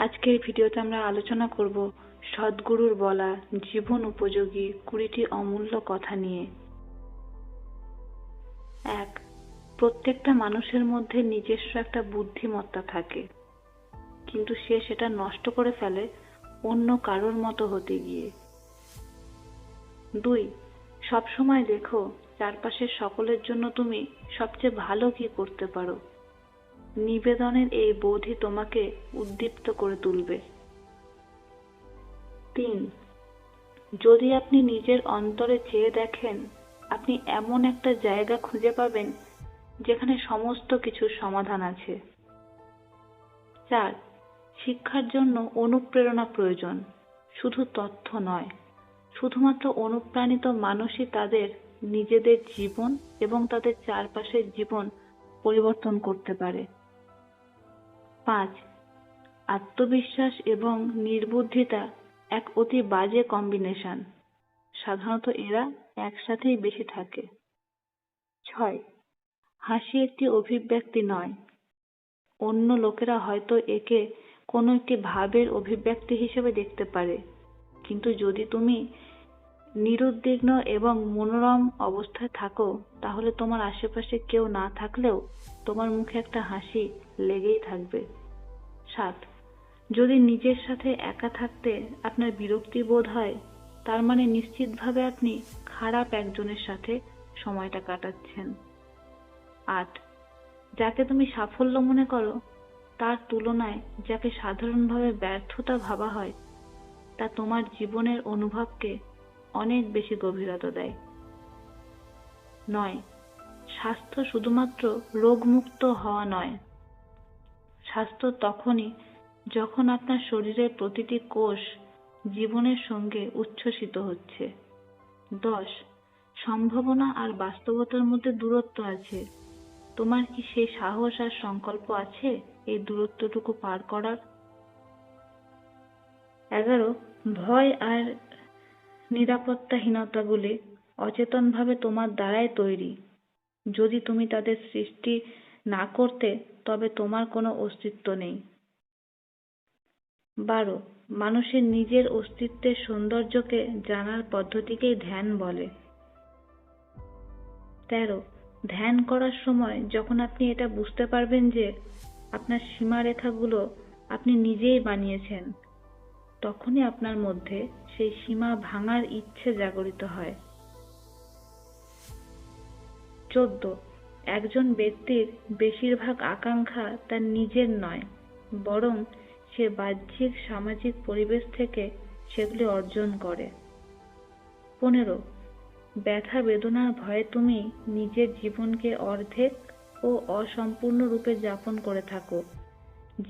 আজকের ভিডিওতে আমরা আলোচনা করব সদ্গুরুর বলা জীবন উপযোগী কুড়িটি অমূল্য কথা নিয়ে। এক, প্রত্যেকটা মানুষের মধ্যে নিজস্ব একটা বুদ্ধিমত্তা থাকে। কিন্তু সে সেটা নষ্ট করে ফেলে অন্য কারোর মতো হতে গিয়ে। দুই, সবসময় দেখো চারপাশের সকলের জন্য তুমি সবচেয়ে ভালো কি করতে পারো। নিবেদনের এই বোধই তোমাকে উদ্দীপ্ত করে তুলবে। তিন, যদি আপনি নিজের অন্তরে চেয়ে দেখেন, আপনি এমন একটা জায়গা খুঁজে পাবেন যেখানে সমস্ত কিছুর সমাধান আছে। চার, শিক্ষার জন্য অনুপ্রেরণা প্রয়োজন, শুধু তথ্য নয়, শুধুমাত্র অনুপ্রাণিত মানুষই তাদের নিজেদের জীবন এবং তাদের চারপাশের জীবন পরিবর্তন করতে পারে। পাঁচ। আত্মবিশ্বাস এবং নির্বুদ্ধিতা এক অতি বাজে কম্বিনেশন সাধারণত এরা একসাথেই বেশি থাকে। ছয়। হাসি একটি অভিব্যক্তি নয়। অন্য লোকেরা হয়তো একে কোনো একটি ভাবের অভিব্যক্তি হিসেবে দেখতে পারে। কিন্তু যদি তুমি নিরুদ্বিগ্ন এবং মনোরম অবস্থায় থাকো, তাহলে তোমার আশেপাশে কেউ না থাকলেও তোমার মুখে একটা হাসি লেগেই থাকবে। সাত, যদি নিজের সাথে একা থাকতে আপনার বিরক্তি বোধ হয়, তার মানে নিশ্চিতভাবে আপনি খারাপ একজনের সাথে সময়টা কাটাচ্ছেন। আট, যাকে তুমি সাফল্য মনে করো, তার তুলনায় যাকে সাধারণভাবে ব্যর্থতা ভাবা হয়, তা তোমার জীবনের অনুভবকে অনেক বেশি গভীরতা দেয়। নয়, স্বাস্থ্য শুধুমাত্র রোগমুক্ত হওয়া নয়। স্বাস্থ্য তখনই যখন আপনার শরীরের প্রতিটি কোষ জীবনের সঙ্গে উচ্ছ্বসিত হচ্ছে। দশ, সম্ভাবনা আর বাস্তবতার মধ্যে দূরত্ব আছে। তোমার কি সেই সাহস আর সংকল্প আছে এই দূরত্বটুকু পার করার? এগারো, ভয় আর নিরাপত্তাহীনতাগুলি অচেতনভাবে তোমার দ্বারাই তৈরি। যদি তুমি তাদের সৃষ্টি না করতে, তবে তোমার কোনো অস্তিত্ব নেই। বারো, মানুষের নিজের অস্তিত্বের সৌন্দর্যকে জানার পদ্ধতিকেই ধ্যান বলে। তেরো, ধ্যান করার সময় যখন আপনি এটা বুঝতে পারবেন যে আপনার সীমারেখাগুলো আপনি নিজেই বানিয়েছেন তখনই আপনার মধ্যে সেই সীমা ভাঙার ইচ্ছে জাগরিত হয়। চোদ্দ। একজন ব্যক্তির বেশিরভাগ আকাঙ্ক্ষা তার নিজের নয়, বরং সে বাহ্যিক সামাজিক পরিবেশ থেকে সেগুলি অর্জন করে। পনেরো। ব্যথা বেদনার ভয়ে তুমি নিজের জীবনকে অর্ধেক ও অসম্পূর্ণ রূপে যাপন করে থাকো।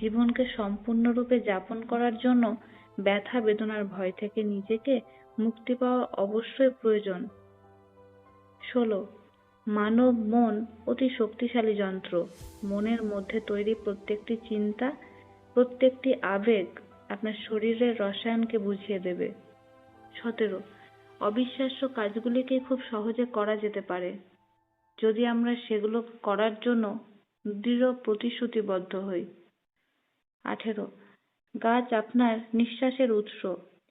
জীবনকে সম্পূর্ণরূপে যাপন করার জন্য ব্যথা, বেদনার ভয় থেকে নিজেকে মুক্তি পাওয়া অবশ্যই প্রয়োজন। ষোলো, মানব মন অতি শক্তিশালী যন্ত্র। মনের মধ্যে তৈরি প্রত্যেকটি চিন্তা, প্রত্যেকটি আবেগ আপনার শরীরের রসায়নকে বুঝিয়ে দেবে। সতেরো, অবিশ্বাস্য কাজগুলিকে খুব সহজে করা যেতে পারে। যদি আমরা সেগুলো করার জন্য দৃঢ় প্রতিশ্রুতিবদ্ধ হই। আঠেরো গাছ আপনার নিঃশ্বাসের উৎস।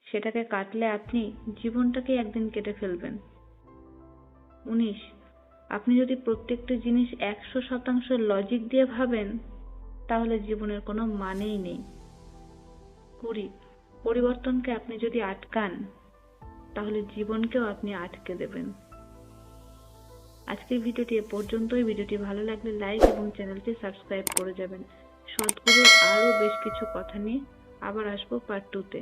সেটাকে কাটলে আপনি জীবনটাকে একদিন কেটে ফেলবেন। উনিশ, আপনি যদি প্রত্যেকটি জিনিস একশো শতাংশ লজিক দিয়ে ভাবেন, তাহলে জীবনের কোনো মানেই নেই। কুড়ি, পরিবর্তনকে আপনি যদি আটকান, তাহলে জীবনকেও আপনি আটকে দেবেন। আজকের ভিডিওটি এ পর্যন্তই। ভিডিওটি ভালো লাগলে লাইক এবং চ্যানেলটি সাবস্ক্রাইব করে যাবেন। সদ্গুরুর আরও বেশ কিছু কথা নিয়ে আবার আসব পার্ট টুতে